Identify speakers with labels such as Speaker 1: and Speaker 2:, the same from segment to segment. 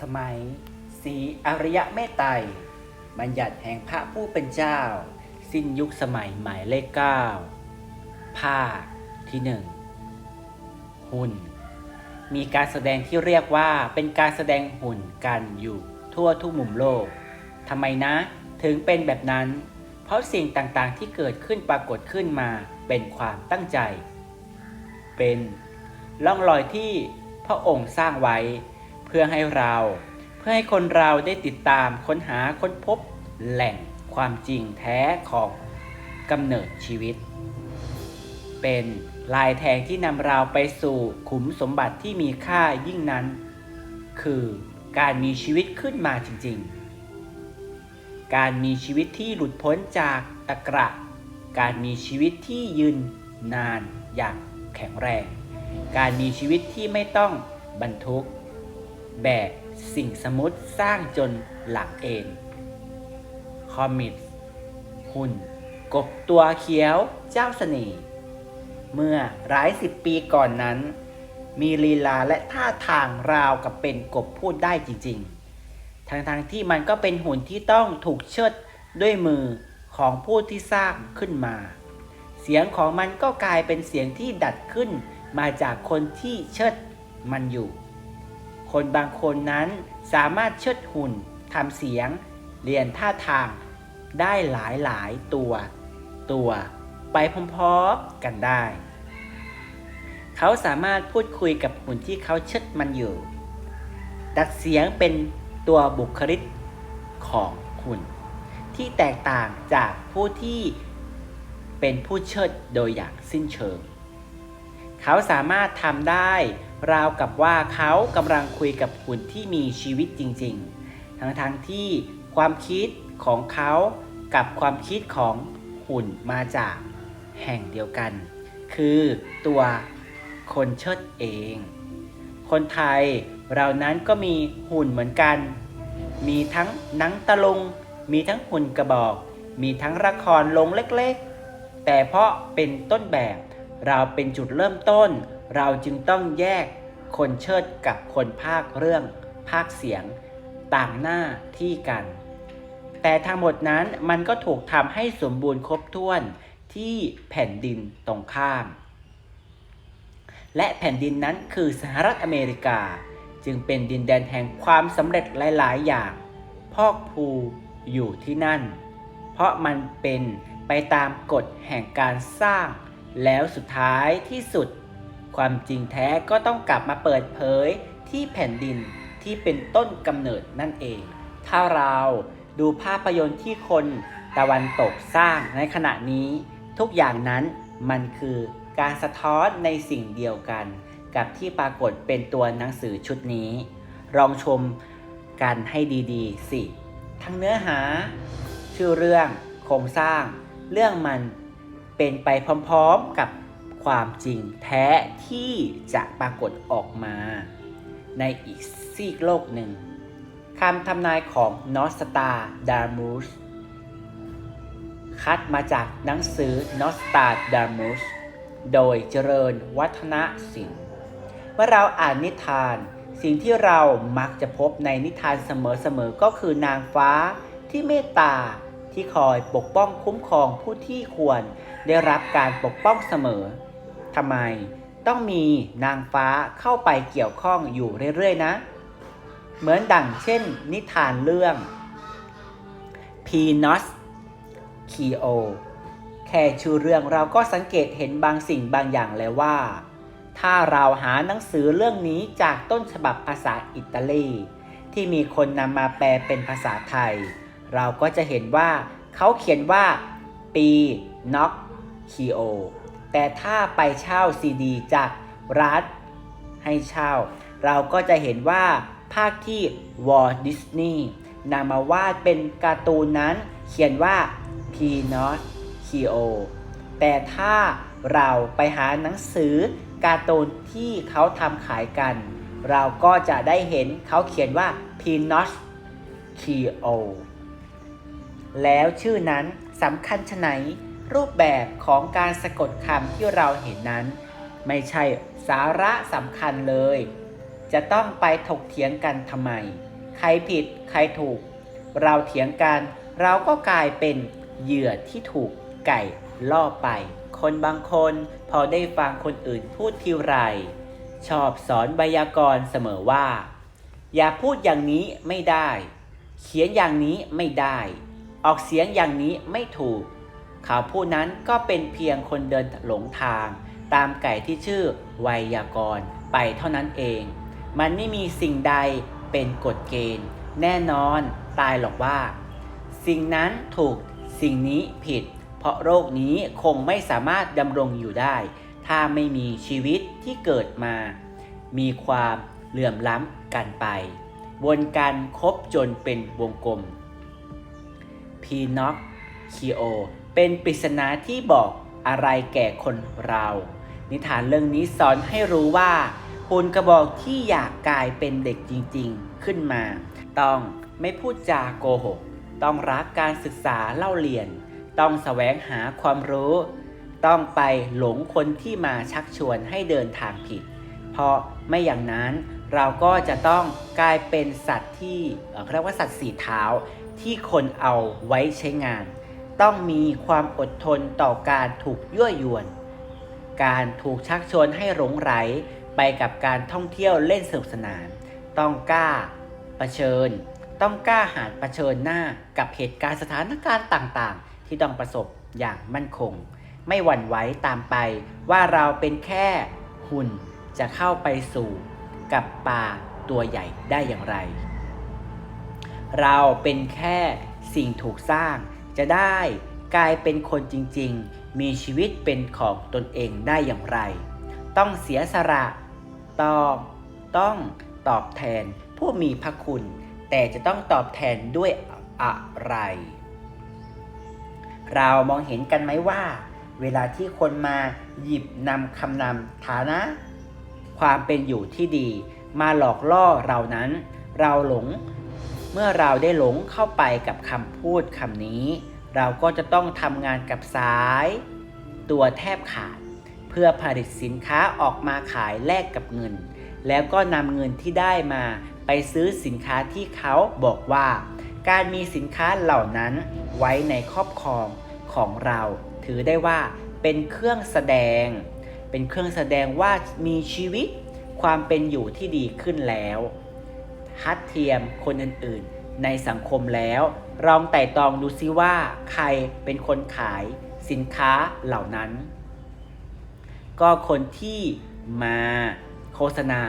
Speaker 1: ส
Speaker 2: มัย สีอริยะเมตไตรบัญญัติแห่งพระผู้เป็นเจ้า สิ้นยุคสมัยหมายเลขเก้าภาคที่หนึ่งหุ่น มีการแสดงที่เรียกว่าเป็นการแสดงหุ่นกันอยู่ทั่วทุกมุมโลกทำไมนะถึงเป็นแบบนั้น เพราะสิ่งต่างๆที่เกิดขึ้นปรากฏขึ้นมาเป็นความตั้งใจ เป็นร่องรอยที่พระองค์สร้างไว้ เพื่อให้เรา เพื่อให้คนเราได้ติดตามค้นหาค้นพบแหล่งความจริงแท้ของกำเนิดชีวิต เป็นลายแทงที่นำเราไปสู่ขุมสมบัติที่มีค่ายิ่งนั้น คือการมีชีวิตขึ้นมาจริง ๆ การมีชีวิตที่หลุดพ้นจากตะกระ การมีชีวิตที่ยืนนานอย่างแข็งแรง การมีชีวิตที่ไม่ต้องบรรทุก แบกสิ่งสมมติสร้างจนหลักเอนคอมิดหุ่น กบตัวเขียวเจ้าเสน่ห์เมื่อหลายสิบปีก่อนนั้น มีลีลาและท่าทางราวกับเป็นกบพูดได้จริงๆ ทั้งๆทที่มันก็เป็นหุ่นที่ต้องถูกเชิดด้วยมือของผู้ที่สร้างขึ้นมา เสียงของมันก็กลายเป็นเสียงที่ดัดขึ้นมาจากคนที่เชิดมันอยู่ คนบางคนนั้นสามารถเชิดหุ่นทำเสียง เรียนท่าทาง ได้หลายหลายตัว ตัวไปพร้อมๆกันได้ เขาสามารถพูดคุยกับหุ่นที่เขาเชิดมันอยู่ ดัดเสียงเป็นตัวบุคลิกของหุ่น ที่แตกต่างจากผู้ที่เป็นผู้เชิดโดยอย่างสิ้นเชิง เขาสามารถทำได้ ราวกับว่าเขากำลังคุยกับหุ่นที่มีชีวิตจริง ๆ ทั้งๆทที่ความคิดของเขากับความคิดของหุ่นมาจากแห่งเดียวกัน คือตัวคนเชิดเอง คนไทยเรานั้นก็มีหุ่นเหมือนกัน มีทั้งหนังตะลุง มีทั้งหุ่นกระบอก มีทั้งละครลงเล็กๆ แต่เพราะเป็นต้นแบบเราเป็นจุดเริ่มต้น เราจึงต้องแยกคนเชิดกับคนภาคเรื่อง ภาคเสียงต่างหน้าที่กัน แต่ทั้งหมดนั้นมันก็ถูกทำให้สมบูรณ์ครบถ้วนที่แผ่นดินตรงข้าม และแผ่นดินนั้นคือสหรัฐอเมริกา จึงเป็นดินแดนแห่งความสำเร็จหลาย ๆ อย่าง พอกภูอยู่ที่นั่น เพราะมันเป็นไปตามกฎแห่งการสร้าง แล้วสุดท้ายที่สุด ความจริงแท้ก็ต้องกลับมาเปิดเผยที่แผ่นดินที่เป็นต้นกำเนิดนั่นเอง ถ้าเราดูภาพยนตร์ที่คนตะวันตกสร้างในขณะนี้ทุกอย่างนั้นมันคือการสะท้อนในสิ่งเดียวกัน กับที่ปรากฏเป็นตัวหนังสือชุดนี้ ลองชมกันให้ดีๆ สิ ทั้งเนื้อหา ชื่อเรื่องโครงสร้าง เรื่องมันเป็นไปพร้อมๆกับ ความจริงแท้ที่จะปรากฏออกมา ในอีกซีกโลกหนึ่งคำทำนายของนอสตาดาร์มูสคัดมาจากหนังสือ n o s t a d a m u s โดยเจริญวัฒนศิลป์เมื่อเราอ่านนิทาน สิ่งที่เรามักจะพบในนิทานเสมอๆก็คือนางฟ้าที่เมตตาที่คอยปกป้องคุ้มครองผู้ที่ควรได้รับการปกป้องเสมอ ทำไม ต้องมีนางฟ้าเข้าไปเกี่ยวข้องอยู่เรื่อย ๆ นะ เหมือนดังเช่น นิทานเรื่อง p e n u s คีโอแค่ชื่อเรื่องเราก็สังเกตเห็นบางสิ่งบางอย่างแล้วว่า ถ้าเราหาหนังสือเรื่องนี้จากต้นฉบับภาษาอิตาลีที่มีคนนำมาแปลเป็นภาษาไทย เราก็จะเห็นว่าเขาเขียนว่าปีน็อกคีโอ แต่ถ้าไปเช่าซีดีจากร้านให้เช่า เราก็จะเห็นว่าภาคที่วอลดิสนีย์นำมาวาดเป็นการ์ตูนนั้น เขียนว่า p n o t k i o แต่ถ้าเราไปหาหนังสือการ์ตูนที่เขาทำขายกัน เราก็จะได้เห็นเขาเขียนว่า p n o t k i o แล้วชื่อนั้นสำคัญชะไหน รูปแบบของการสะกดคำที่เราเห็นนั้น ไม่ใช่สาระสำคัญเลย จะต้องไปถกเถียงกันทำไม ใครผิดใครถูก เราเถียงกันเราก็กลายเป็นเหยื่อที่ถูกไก่ล่อไป คนบางคนพอได้ฟังคนอื่นพูดทีไร ชอบสอนไวยากรณ์เสมอว่า อย่าพูดอย่างนี้ไม่ได้ เขียนอย่างนี้ไม่ได้ ออกเสียงอย่างนี้ไม่ถูก เขาผู้นั้นก็เป็นเพียงคนเดินหลงทาง ตามไก่ที่ชื่อไวยากรณ์ไปเท่านั้นเอง มันไม่มีสิ่งใดเป็นกฎเกณฑ์ แน่นอนตายหรอกว่า สิ่งนั้นถูกสิ่งนี้ผิด เพราะโรคนี้คงไม่สามารถดำรงอยู่ได้ ถ้าไม่มีชีวิตที่เกิดมา มีความเหลื่อมล้ำกันไป วนกันครบจนเป็นวงกลมพีน็อกคิโอ เป็นปริศนาที่บอกอะไรแก่คนเรา นิทานเรื่องนี้สอนให้รู้ว่าหุ่นกระบอกที่อยากกลายเป็นเด็กจริงๆขึ้นมา ต้องไม่พูดจาโกหก ต้องรักการศึกษาเล่าเรียน ต้องแสวงหาความรู้ ต้องไปหลงคนที่มาชักชวนให้เดินทางผิด เพราะไม่อย่างนั้นเราก็จะต้องกลายเป็นสัตว์ที่เอ่อเขาเรียกว่าสัตว์สีเท้าที่คนเอาไว้ใช้งาน ต้องมีความอดทนต่อการถูกยั่วยวน การถูกชักชวนให้หลงไหลไปกับการท่องเที่ยวเล่นสนุกสนาน ต้องกล้าเผชิญ ต้องกล้าหาญเผชิญหน้ากับเหตุการณ์สถานการณ์ต่างๆ ที่ต้องประสบอย่างมั่นคง ไม่หวั่นไหวตามไปว่าเราเป็นแค่หุ่นจะเข้าไปสู่กับปลาตัวใหญ่ได้อย่างไร เราเป็นแค่สิ่งถูกสร้าง จะได้กลายเป็นคนจริงๆ มีชีวิตเป็นของตนเองได้อย่างไร ต้องเสียสละตอบต้องตอบแทนผู้มีพระคุณ แต่จะต้องตอบแทนด้วยอะไร เรามองเห็นกันไหมว่า เวลาที่คนมาหยิบนำคำนำฐานะ ความเป็นอยู่ที่ดี มาหลอกล่อเรานั้น เราหลง เมื่อเราได้หลงเข้าไปกับคำพูดคำนี้ เราก็จะต้องทำงานกับสาย ตัวแทบขาด เพื่อผลิตสินค้าออกมาขายแลกกับเงิน แล้วก็นำเงินที่ได้มาไปซื้อสินค้าที่เขาบอกว่า การมีสินค้าเหล่านั้นไว้ในครอบครองของเรา ถือได้ว่าเป็นเครื่องแสดง เป็นเครื่องแสดงว่ามีชีวิตความเป็นอยู่ที่ดีขึ้นแล้ว ทัดเทียมคนอื่นๆ ในสังคมแล้ว ลองไต่ตองดูซิว่าใครเป็นคนขายสินค้าเหล่านั้น ก็คนที่มาโฆษณา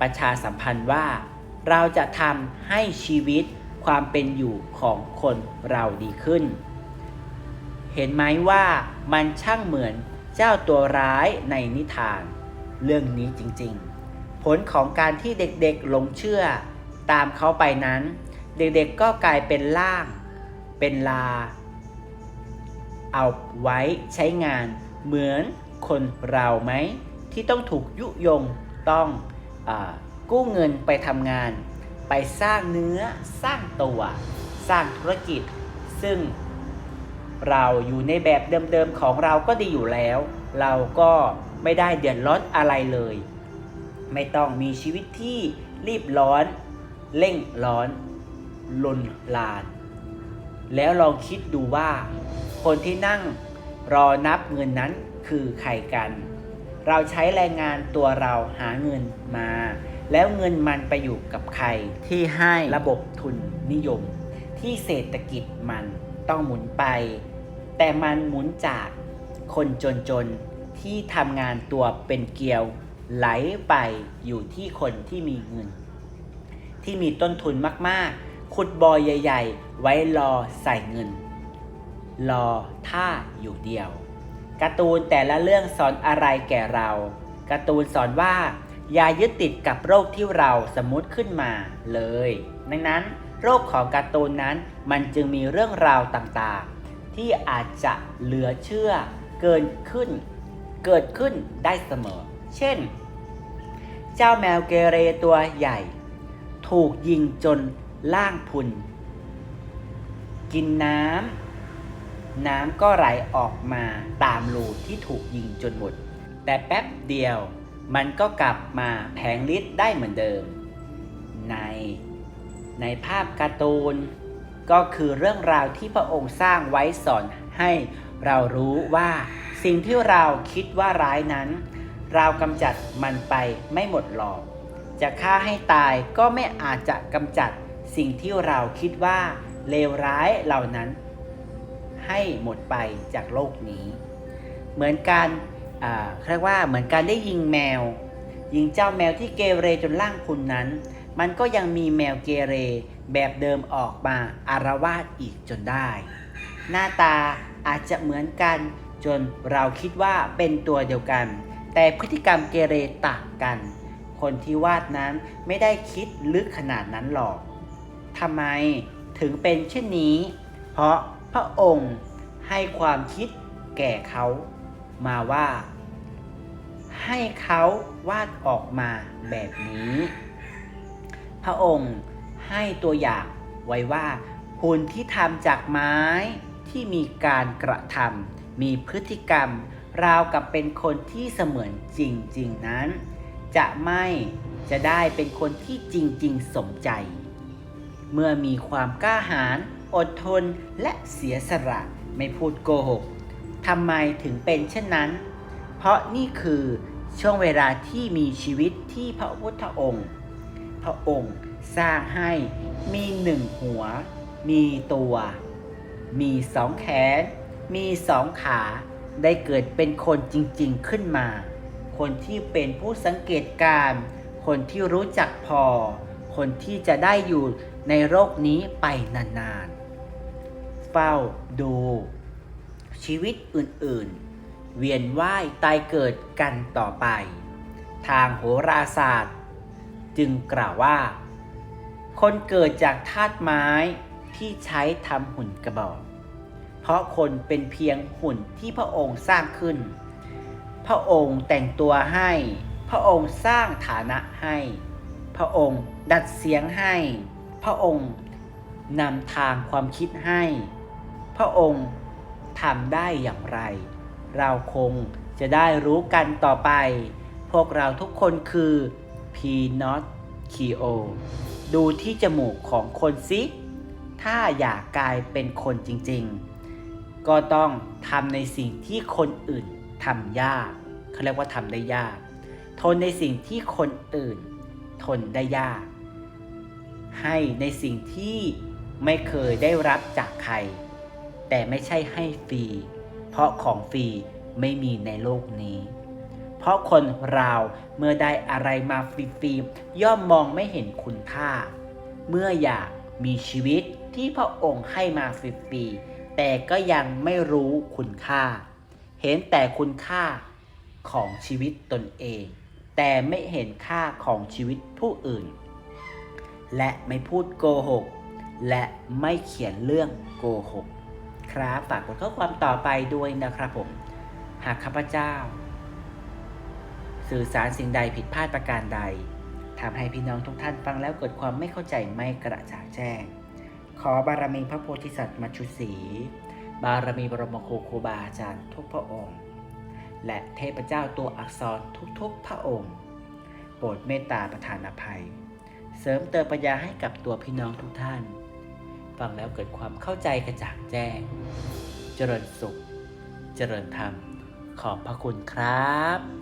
Speaker 2: ประชาสัมพันธ์ว่า เราจะทำให้ชีวิตความเป็นอยู่ของคนเราดีขึ้น เห็นไหมว่ามันช่างเหมือนเจ้าตัวร้ายในนิทาน เรื่องนี้จริง ๆ ผลของการที่เด็กๆหลงเชื่อ ตามเขาไปนั้น เด็กๆก็กลายเป็นล่าง เป็นลา เอาไว้ใช้งานเหมือนคนเราไหม ที่ต้องถูกยุยงต้องอกู้เงินไปทำงาน ไปสร้างเนื้อสร้างตัว สร้างธุรกิจ ซึ่งเราอยู่ในแบบเดิมๆของเราก็ดีอยู่แล้ว เราก็ไม่ได้เดือดร้อนอะไรเลย ไม่ต้องมีชีวิตที่รีบร้อน เร่งร้อนลนลาน แล้วลองคิดดูว่า คนที่นั่งรอนับเงินนั้นคือใครกัน เราใช้แรงงานตัวเราหาเงินมา แล้วเงินมันไปอยู่กับใครที่ให้ระบบทุนนิยม ที่เศรษฐกิจมันต้องหมุนไป แต่มันหมุนจากคนจนๆที่ทำงานตัวเป็นเกลียว ไหลไปอยู่ที่คนที่มีเงิน ที่มีต้นทุนมากๆ ขุดบอยใหญ่ ๆ ไว้รอใส่เงิน รอท่าอยู่เดียวการ์ตูนแต่ละเรื่องสอนอะไรแก่เราการ์ตูนสอนว่าอย่ายึดติดกับโรคที่เราสมมติขึ้นมาเลย ดังนั้นโรคของการ์ตูนนั้นมันจึงมีเรื่องราวต่างๆ ที่อาจจะเหลือเชื่อเกินขึ้น เกิดขึ้นได้เสมอ เช่น เจ้าแมวเกเรตัวใหญ่ ถูกยิงจนล่างพุน กินน้ำ น้ำก็ไหลออกมาตามรูที่ถูกยิงจนหมด แต่แป๊บเดียวมันก็กลับมาแผงฤทธิ์ได้เหมือนเดิม ใน ในภาพการ์ตูน ก็คือเรื่องราวที่พระองค์สร้างไว้สอนให้เรารู้ว่าสิ่งที่เราคิดว่าร้ายนั้น เรากำจัดมันไปไม่หมดหรอก จะฆ่าให้ตายก็ไม่อาจจะกำจัดสิ่งที่เราคิดว่าเลวร้ายเหล่านั้น ให้หมดไปจากโลกนี้ เหมือนการเรียกว่าเหมือนการได้ยิงแมว ยิงเจ้าแมวที่เกเรจนล่างคุณนั้น มันก็ยังมีแมวเกเรแบบเดิมออกมาอารวาสอีกจนได้ หน้าตาอาจจะเหมือนกันจนเราคิดว่าเป็นตัวเดียวกัน แต่พฤติกรรมเกเรต่างกัน คนที่วาดนั้นไม่ได้คิดลึกขนาดนั้นหรอกทำไมถึงเป็นเช่นนี้ เพราะพระองค์ให้ความคิดแก่เขามาว่า ให้เขาวาดออกมาแบบนี้ พระองค์ให้ตัวอย่างไว้ว่าหุ่นที่ทำจากไม้ที่มีการกระทำมีพฤติกรรม ราวกับเป็นคนที่เสมือนจริง ๆ นั้น จะไม่จะได้เป็นคนที่จริง ๆ สมใจ เมื่อมีความกล้าหาญอดทนและเสียสละไม่พูดโกหกทำไมถึงเป็นเช่นนั้น เพราะนี่คือช่วงเวลาที่มีชีวิตที่พระพุทธองค์ พระองค์สร้างให้มีหนึ่งหัว มีตัว มีสองแขน มีสองขา ได้เกิดเป็นคนจริงๆขึ้นมา คนที่เป็นผู้สังเกตการณ์คนที่รู้จักพอ คนที่จะได้อยู่ในโลกนี้ไปนานๆ เฝ้าดู ชีวิตอื่นๆ เวียนว่ายตายเกิดกันต่อไป ทางโหราศาสตร์ จึงกล่าวว่า คนเกิดจากธาตุไม้ที่ใช้ทำหุ่นกระบอก เพราะคนเป็นเพียงหุ่นที่พระองค์สร้างขึ้น พระองค์แต่งตัวให้ พระองค์สร้างฐานะให้ พระองค์ดัดเสียงให้ พระองค์นำทางความคิดให้ พระองค์ทำได้อย่างไร เราคงจะได้รู้กันต่อไป พวกเราทุกคนคือ P not Q O ดูที่จมูกของคนซิ ถ้าอยากกลายเป็นคนจริง ๆ ก็ต้องทำในสิ่งที่คนอื่นทำยากเขาเรียกว่าทำได้ยาก ทนในสิ่งที่คนอื่น ทนได้ยาก ให้ในสิ่งที่ไม่เคยได้รับจากใคร แต่ไม่ใช่ให้ฟรี เพราะของฟรีไม่มีในโลกนี้ เพราะคนเราเมื่อได้อะไรมาฟรีๆย่อมมองไม่เห็นคุณค่า เมื่ออยากมีชีวิตที่พระองค์ให้มาฟรีๆ แต่ก็ยังไม่รู้คุณค่า เห็นแต่คุณค่าของชีวิตตนเอง แต่ไม่เห็นค่าของชีวิตผู้อื่น และไม่พูดโกหก และไม่เขียนเรื่องโกหก ครับฝากกดข้อความต่อไปด้วยนะครับผม หากข้าพเจ้า สื่อสารสิ่งใดผิดพลาดประการใดทำให้พี่น้องทุกท่านฟังแล้วเกิดความไม่เข้าใจไม่กระจ่างแจ้ง ขอบารมีพระโพธิสัตว์มาชุสีบารมีบรมครูครูบาอาจารย์ทุกพระองค์ และเทพเจ้าตัวอักษรทุกๆพระองค์ โปรดเมตตาประทานอภัย เสริมเติมปัญญาให้กับตัวพี่น้องทุกท่าน ฟังแล้วเกิดความเข้าใจกระจ่างแจ้ง เจริญสุข เจริญธรรม ขอบพระคุณครับ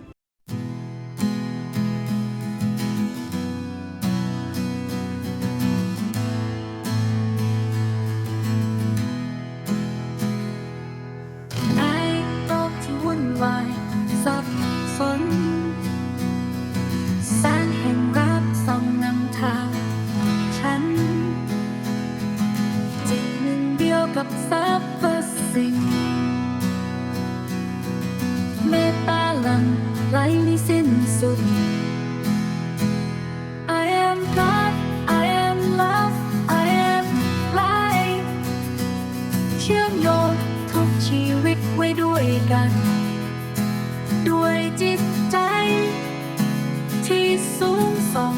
Speaker 1: โยนทุกชีวิตไว้ด้วยกัน ด้วยจิตใจ ที่สูงส่ง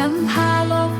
Speaker 1: นำพาโลก